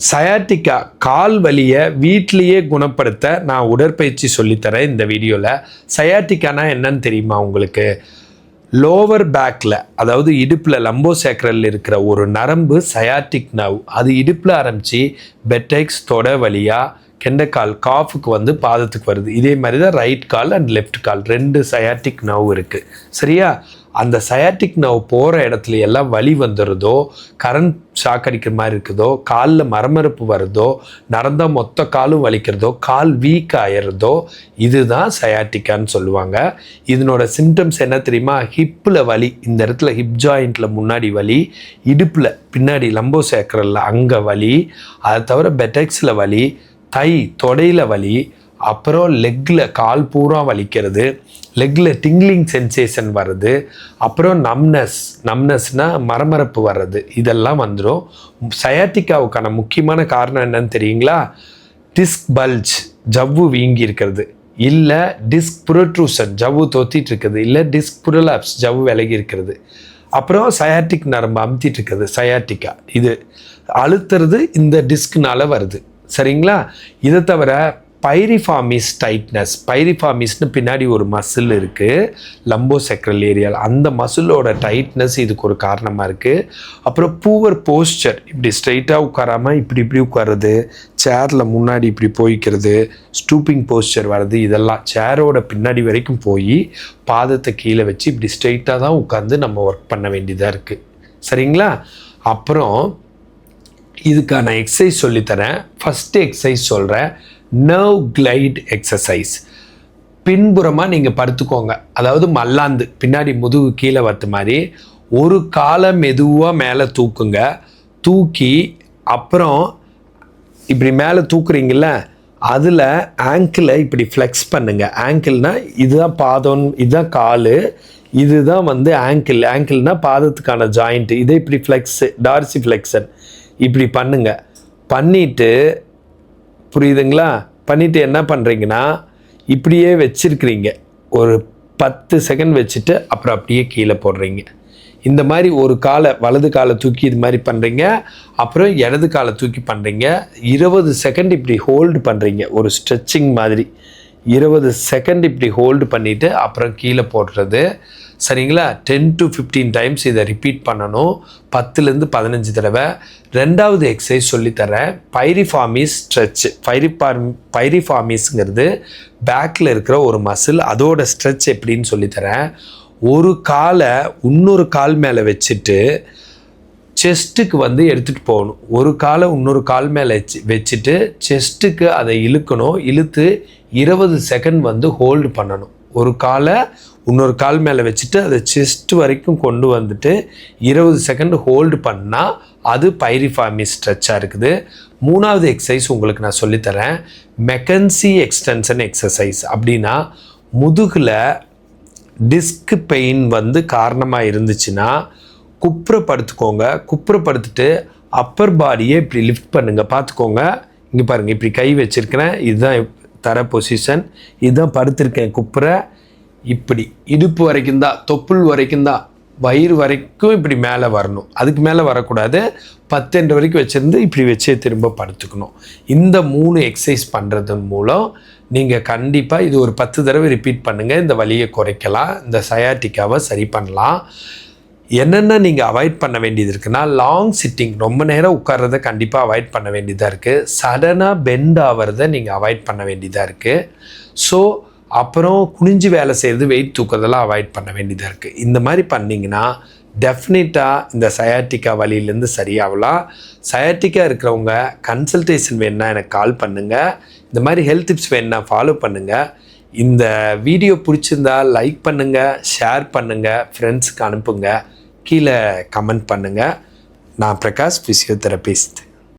Sciatica கால் வலியை வீட்லேயே குணப்படுத்த நான் உடற்பயிற்சி சொல்லித்தரேன் இந்த வீடியோவில் சயாட்டிக்கானா என்னன்னு தெரியுமா உங்களுக்கு? லோவர் பேக்கில் அதாவது இடுப்பில் லம்போசேக்கரல் இருக்கிற ஒரு நரம்பு சயாட்டிக் நவ் அது இடுப்பில் ஆரம்பித்து பெட்டெக்ஸ் தொட வழியாக கெண்டைக்கால் காஃபுக்கு வந்து பாதத்துக்கு வருது. இதே மாதிரி தான் ரைட் கால் அண்ட் லெஃப்ட் கால். ரெண்டு சயாட்டிக் நவ் இருக்குது சரியா? அந்த சயாட்டிக் நவ் போகிற இடத்துல எல்லாம் வலி வந்துடுதோ கரண்ட் ஷாக் அடிக்கிற மாதிரி இருக்குதோ காலில் மரமறுப்பு வருதோ நடந்தால் மொத்த காலும் வலிக்கிறதோ கால் வீக் ஆயிடுறதோ இதுதான் சயாட்டிக்கான்னு சொல்லுவாங்க. இதனோட சிம்டம்ஸ் என்ன தெரியுமா? ஹிப்பில் வலி. இந்த இடத்துல ஹிப் ஜாயிண்ட்டில் முன்னாடி வலி இடுப்பில் பின்னாடி லம்போ சேர்க்கறல அங்கே வலி அதை தவிர பெட்டெக்ஸில் வலி தை தொடையில் வலி அப்புறம் லெக்கில் கால் பூரா வலிக்கிறது லெக்கில் டிங்லிங் சென்சேஷன் வருது அப்புறம் நம்னஸ் நம்னஸ்னால் மரமரப்பு வர்றது இதெல்லாம் வந்துடும் சயாட்டிக்காவுக்கான முக்கியமான காரணம் என்னன்னு தெரியுங்களா? டிஸ்க் பல்ஜ் ஜவ்வு வீங்கி இருக்கிறது. இல்லை டிஸ்க் புரட்ரூசன் ஜவ்வு தொத்திட்டு இருக்குது. இல்லை டிஸ்க் புரலாப்ஸ் ஜவ்வு விலகி இருக்கிறது. அப்புறம் சயாட்டிக் நரம்பு அமுத்திட்டு இருக்குது சயாட்டிக்கா இது அழுத்துறது இந்த டிஸ்க்னால வருது. சரிங்களா? இதை தவிர பைரிஃபாமிஸ் டைட்னஸ் பைரிஃபாமிஸ்னு பின்னாடி ஒரு மசில் இருக்குது லம்போ செக்ரல் ஏரியாவில் அந்த மசிலோட டைட்னஸ் இதுக்கு ஒரு காரணமாக இருக்குது அப்புறம் பூவர் போஸ்டர் இப்படி ஸ்ட்ரைட்டாக உட்காராமல் இப்படி இப்படி உட்காருறது சேரில் முன்னாடி இப்படி போய்க்கிறது ஸ்டூப்பிங் போஸ்டர் வர்றது இதெல்லாம் சேரோட பின்னாடி வரைக்கும் போய் பாதத்தை கீழே வச்சு இப்படி ஸ்ட்ரைட்டாக தான் உட்காந்து நம்ம ஒர்க் பண்ண வேண்டியதாக இருக்குது சரிங்களா? அப்புறம் இதுக்கான எக்ஸசைஸ் சொல்லித்தரேன். ஃபஸ்ட்டு எக்ஸசைஸ் சொல்கிறேன் நர்வ் கிளைட் எக்ஸசைஸ் பின்புறமாக நீங்கள் படுத்துக்கோங்க. அதாவது மல்லாந்து பின்னாடி முதுகு கீழே வத்த மாதிரி. ஒரு காலை மெதுவாக மேலே தூக்குங்க. தூக்கி அப்புறம் இப்படி மேலே தூக்குறீங்கள அதில் ஆங்கிளை இப்படி ஃப்ளெக்ஸ் பண்ணுங்கள் ஆங்கிள்னா இதுதான் பாதம் இதுதான் கால் இதுதான் வந்து ஆங்கிள் ஆங்கிள்னா பாதத்துக்கான ஜாயிண்ட்டு இதே இப்படி ஃப்ளெக்ஸு டார்சி ஃப்ளெக்ஸன் இப்படி பண்ணுங்க. பண்ணிட்டு புரியுதுங்களா? பண்ணிவிட்டு என்ன பண்ணுறீங்கன்னா இப்படியே வச்சுருக்கிறீங்க. ஒரு பத்து செகண்ட் வச்சுட்டு அப்புறம் அப்படியே கீழே போடுறீங்க. இந்த மாதிரி ஒரு காலை வலது காலை தூக்கி இது மாதிரி பண்ணுறீங்க அப்புறம் இடது காலை தூக்கி பண்ணுறீங்க இருபது செகண்ட் இப்படி ஹோல்டு பண்ணுறீங்க ஒரு ஸ்ட்ரெச்சிங் மாதிரி. இருபது செகண்ட் இப்படி ஹோல்டு பண்ணிவிட்டு அப்புறம் கீழே போடுறது. சரிங்களா? டென் டு ஃபிஃப்டீன் டைம்ஸ் இதை ரிப்பீட் பண்ணணும். பத்துலேருந்து பதினஞ்சு தடவை. ரெண்டாவது எக்ஸசைஸ் சொல்லித்தரேன். பைரிஃபார்மிஸ் ஸ்ட்ரெச் பைரிஃபார்ம் பைரிஃபாமிஸ்ங்கிறது பேக்கில் இருக்கிற ஒரு மசில் அதோட ஸ்ட்ரெச் எப்படின்னு சொல்லித்தரேன். ஒரு காலை இன்னொரு கால் மேலே வச்சுட்டு செஸ்ட்டுக்கு வந்து எடுத்துகிட்டு போகணும். ஒரு காலை இன்னொரு கால் மேலே வச்சு வச்சுட்டு செஸ்ட்டுக்கு அதை இழுக்கணும். இழுத்து இருபது செகண்ட் வந்து ஹோல்டு பண்ணணும். ஒரு காலை இன்னொரு கால் மேலே வச்சுட்டு அதை செஸ்ட் வரைக்கும் கொண்டு வந்துட்டு இருபது செகண்ட் ஹோல்டு பண்ணால் அது பைரிஃபாமி ஸ்ட்ரெச்சாக இருக்குது. மூணாவது எக்ஸசைஸ் உங்களுக்கு நான் சொல்லித்தரேன். McKenzie extension exercise. அப்படின்னா முதுகில் டிஸ்க் பெயின் வந்து காரணமாக இருந்துச்சுன்னா குப்புறப்படுத்துக்கோங்க. குப்புறப்படுத்திட்டு அப்பர் பாடியை இப்படி லிஃப்ட் பண்ணுங்கள் பார்த்துக்கோங்க. இங்கே பாருங்கள் இப்படி கை வச்சுருக்கிறேன். இதுதான் தர பொசிஷன் இதுதான் படுத்திருக்கேன் குப்புற. இப்படி இடுப்பு வரைக்கும் தான் தொப்புள் வரைக்கும் தான் வயிறு வரைக்கும் இப்படி மேலே வரணும். அதுக்கு மேலே வரக்கூடாது. பத்தெண்டு வரைக்கும் வச்சுருந்து இப்படி வச்சே திரும்ப படுத்துக்கணும். இந்த மூணு எக்ஸசைஸ் பண்ணுறதன் மூலம் நீங்கள் கண்டிப்பாக இது ஒரு பத்து தடவை ரிப்பீட் பண்ணுங்கள் இந்த வலியை குறைக்கலாம். இந்த சயாட்டிக்காவை சரி பண்ணலாம். என்னென்ன நீங்கள் அவாய்ட் பண்ண வேண்டியது இருக்குன்னா லாங் சிட்டிங் ரொம்ப நேரம் உட்கார்றத கண்டிப்பாக அவாய்ட் பண்ண வேண்டியதாக இருக்குது சடனாக பெண்ட் ஆகிறத நீங்கள் அவாய்ட் பண்ண வேண்டியதாக இருக்குது ஸோ அப்புறம் குனிஞ்சு வேலை செய்கிறது வெயிட் தூக்கிறதெல்லாம் அவாய்ட் பண்ண வேண்டியதாக இருக்குது இந்த மாதிரி பண்ணிங்கன்னா டெஃபினட்டாக இந்த சயாட்டிக்கா வழியிலேருந்து சரியாகலாம். சயாட்டிக்கா இருக்கிறவங்க கன்சல்டேஷன் வேணுன்னா எனக்கு கால் பண்ணுங்கள் இந்த மாதிரி ஹெல்த் டிப்ஸ் வேணுன்னா ஃபாலோ பண்ணுங்கள் இந்த வீடியோ பிடிச்சிருந்தா லைக் பண்ணுங்கள் ஷேர் பண்ணுங்கள் ஃப்ரெண்ட்ஸுக்கு அனுப்புங்கள் கீழே கமெண்ட் பண்ணுங்கள் நான் பிரகாஷ் ஃபிசியோதெரபிஸ்ட்